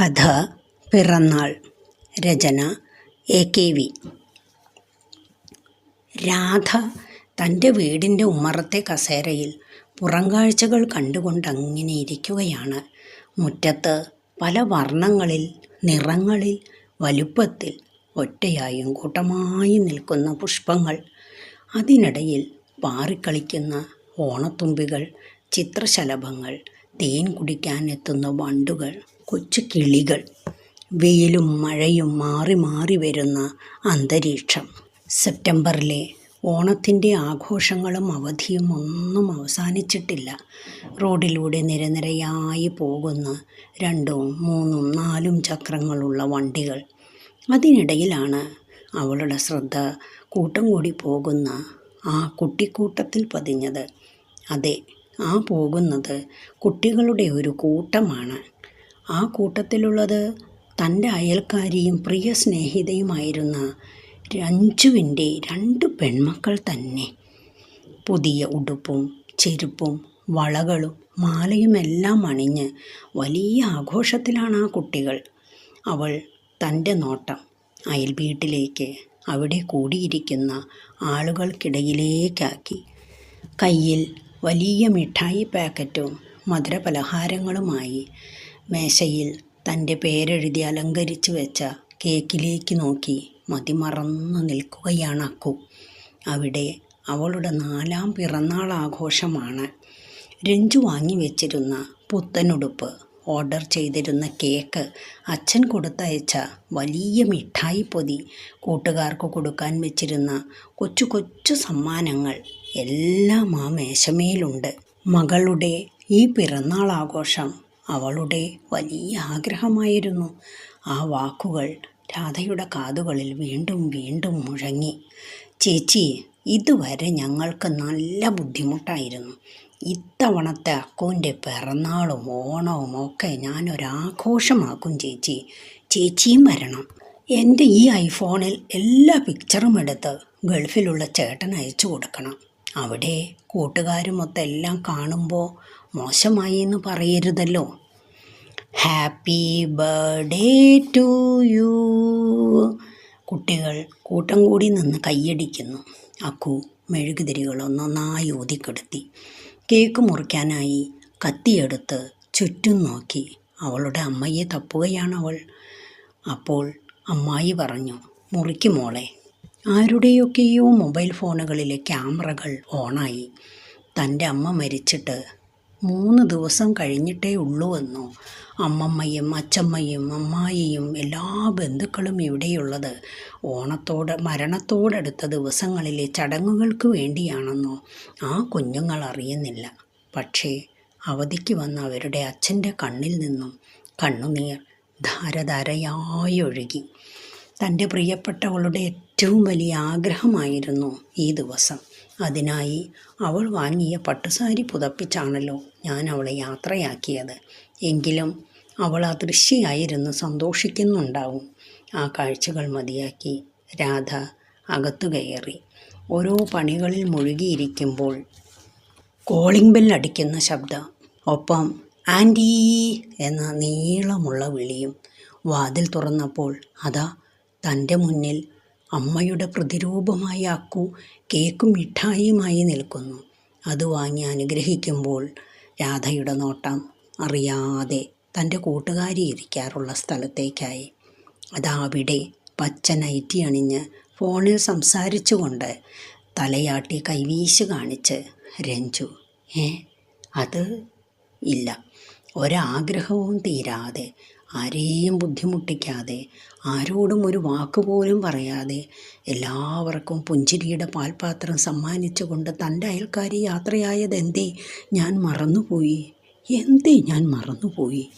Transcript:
കഥ പിറന്നാൾ രചന എ കെ വി. രാധ തന്റെ വീടിന്റെ ഉമ്മറത്തെ കസേരയിൽ പുറംകാഴ്ചകൾ കണ്ടുകൊണ്ട് അങ്ങനെ ഇരിക്കുകയാണ്. മുറ്റത്ത് പല വർണങ്ങളിൽ നിറങ്ങളിൽ വലുപ്പത്തിൽ ഒറ്റയായും കൂട്ടമായി നിൽക്കുന്ന പുഷ്പങ്ങൾ. അതിനിടയിൽ പാറിക്കളിക്കുന്ന ഓണത്തുമ്പികൾ ചിത്രശലഭങ്ങൾ തേൻ കുടിക്കാൻ എത്തുന്ന വണ്ടുകൾ. കൊച്ചു കിളികൾ. വെയിലും മഴയും മാറി മാറി വരുന്ന അന്തരീക്ഷം. സെപ്റ്റംബറിലെ ഓണത്തിന്റെ ആഘോഷങ്ങളും അവധിയും ഒന്നും അവസാനിച്ചിട്ടില്ല. റോഡിലൂടെ നിരനിരയായി പോകുന്ന രണ്ടും മൂന്നും നാലും ചക്രങ്ങളുള്ള വണ്ടികൾ. അതിനിടയിലാണ് അവളുടെ ശ്രദ്ധ കൂട്ടം കൂടി പോകുന്ന ആ കുട്ടിക്കൂട്ടത്തിൽ പതിഞ്ഞത്. അതെ ആ പോകുന്നത് കുട്ടികളുടെ ഒരു കൂട്ടമാണ്. ആ കൂട്ടത്തിലുള്ളത് തന്റെ അയൽക്കാരിയും പ്രിയ സ്നേഹിതയുമായിരുന്ന രഞ്ജുവിന്റെ രണ്ട് പെൺമക്കൾ തന്നെ. പുതിയ ഉടുപ്പും ചെരുപ്പും വളകളും മാലയുമെല്ലാം അണിഞ്ഞ് വലിയ ആഘോഷത്തിലാണ് ആ കുട്ടികൾ. അവൾ തന്റെ നോട്ടം അയൽ വീട്ടിലേക്ക് അവിടെ കൂടിയിരിക്കുന്ന ആളുകൾക്കിടയിലേക്കാക്കി. കയ്യിൽ വലിയ മിഠായി പാക്കറ്റും മധുരപലഹാരങ്ങളുമായി മേശയിൽ തന്റെ പേരെഴുതി അലങ്കരിച്ചു വെച്ച കേക്കിലേക്ക് നോക്കി മതിമറന്നു നിൽക്കുകയാണ് അക്കു. അവിടെ അവളുടെ നാലാം പിറന്നാൾ ആഘോഷമാണ്. രഞ്ജു വാങ്ങി വെച്ചിരുന്ന പുത്തനുടുപ്പ് ഓർഡർ ചെയ്തിരുന്ന കേക്ക് അച്ഛൻ കൊടുത്തയച്ച വലിയ മിഠായി പൊതി കൂട്ടുകാർക്ക് കൊടുക്കാൻ വെച്ചിരുന്ന കൊച്ചു കൊച്ചു സമ്മാനങ്ങൾ എല്ലാം ആ മേശമേലുണ്ട്. മകളുടെ ഈ പിറന്നാൾ ആഘോഷം അവളുടെ വലിയ ആഗ്രഹമായിരുന്നു. ആ വാക്കുകൾ രാധയുടെ കാതുകളിൽ വീണ്ടും വീണ്ടും മുഴങ്ങി. ചേച്ചി ഇതുവരെ ഞങ്ങൾക്ക് നല്ല ബുദ്ധിമുട്ടായിരുന്നു. ഇത്തവണത്തെ അക്കുവിന്റെ പിറന്നാളും ഓണവും ഒക്കെ ഞാനൊരാഘോഷമാക്കും ചേച്ചി. ചേച്ചിയും വരണം. എന്റെ ഈ ഐഫോണിൽ എല്ലാ പിക്ചറും എടുത്ത് ഗൾഫിലുള്ള ചേട്ടൻ അയച്ചു കൊടുക്കണം. അവിടെ കൂട്ടുകാരുമൊത്തെല്ലാം കാണുമ്പോൾ മോശമായി എന്ന് പറയരുതല്ലോ. ഹാപ്പി ബർത്ത്ഡേ ടു യു കുട്ടികൾ കൂട്ടം കൂടി നിന്ന് കൈയടിക്കുന്നു. അക്കു മെഴുകുതിരികൾ ഒന്നൊന്നായി ഊതിക്കെടുത്തി. കേക്ക് മുറിക്കാനായി കത്തിയെടുത്ത് ചുറ്റും നോക്കി. അവളുടെ അമ്മയെ തപ്പുകയാണവൾ അപ്പോൾ അമ്മായി പറഞ്ഞു മുറിക്ക് മോളെ ആരുടെയൊക്കെയോ മൊബൈൽ ഫോണുകളിലെ ക്യാമറകൾ ഓണായി. തന്റെ അമ്മ മരിച്ചിട്ട് മൂന്ന് ദിവസം കഴിഞ്ഞിട്ടേ ഉള്ളൂവെന്നോ. അമ്മമ്മയും അച്ചമ്മയും അമ്മായിയും എല്ലാ ബന്ധുക്കളും ഇവിടെയുള്ളത് ഓണത്തോട് മരണത്തോടടുത്ത ദിവസങ്ങളിലെ ചടങ്ങുകൾക്ക് വേണ്ടിയാണെന്നോ ആ കുഞ്ഞുങ്ങൾ അറിയുന്നില്ല. പക്ഷേ അവധിക്ക് വന്ന അവരുടെ അച്ഛന്റെ കണ്ണിൽ നിന്നും കണ്ണുനീർ ധാരധാരയായി ഒഴുകി തന്റെ പ്രിയപ്പെട്ടവളുടെ ഏറ്റവും വലിയ ആഗ്രഹമായിരുന്നു ഈ ദിവസം. അതിനായി അവൾ വാങ്ങിയ പട്ടുസാരി പുതപ്പിച്ചാണല്ലോ ഞാൻ അവളെ യാത്രയാക്കിയത്. എങ്കിലും അവൾ അദൃശ്യയായിരുന്നു സന്തോഷിക്കുന്നുണ്ടാവും. ആ കാഴ്ചകൾ മതിയാക്കി രാധ അകത്തു കയറി. ഓരോ പണികളിൽ മുഴുകിയിരിക്കുമ്പോൾ കോളിംഗ് ബെൽ അടിക്കുന്ന ശബ്ദം ഒപ്പം ആന്റീ എന്ന നീളമുള്ള വിളിയും വാതിൽ തുറന്നപ്പോൾ അതാ തന്റെ മുന്നിൽ അമ്മയുടെ പ്രതിരൂപമായ അക്കു കേക്കും മിഠായിയുമായി നിൽക്കുന്നു. അത് വാങ്ങി അനുഗ്രഹിക്കുമ്പോൾ രാധയുടെ നോട്ടം അറിയാതെ തന്റെ കൂട്ടുകാരി ഇരിക്കാറുള്ള സ്ഥലത്തേക്കായി. അതാവിടെ പച്ച നൈറ്റി അണിഞ്ഞ് ഫോണിൽ സംസാരിച്ചുകൊണ്ട് തലയാട്ടി കൈവീശ് കാണിച്ച് രഞ്ജു ഏ അത് ഇല്ല. ഒരാഗ്രഹവും തീരാതെ ആരെയും ബുദ്ധിമുട്ടിക്കാതെ ആരോടും ഒരു വാക്കുപോലും പറയാതെ എല്ലാവർക്കും പുഞ്ചിരിയുടെ പാൽപാത്രം സമ്മാനിച്ചുകൊണ്ട് തന്റെ അയൽക്കാരി യാത്രയായതെന്തേ? ഞാൻ മറന്നുപോയി. എന്തേ ഞാൻ മറന്നുപോയി?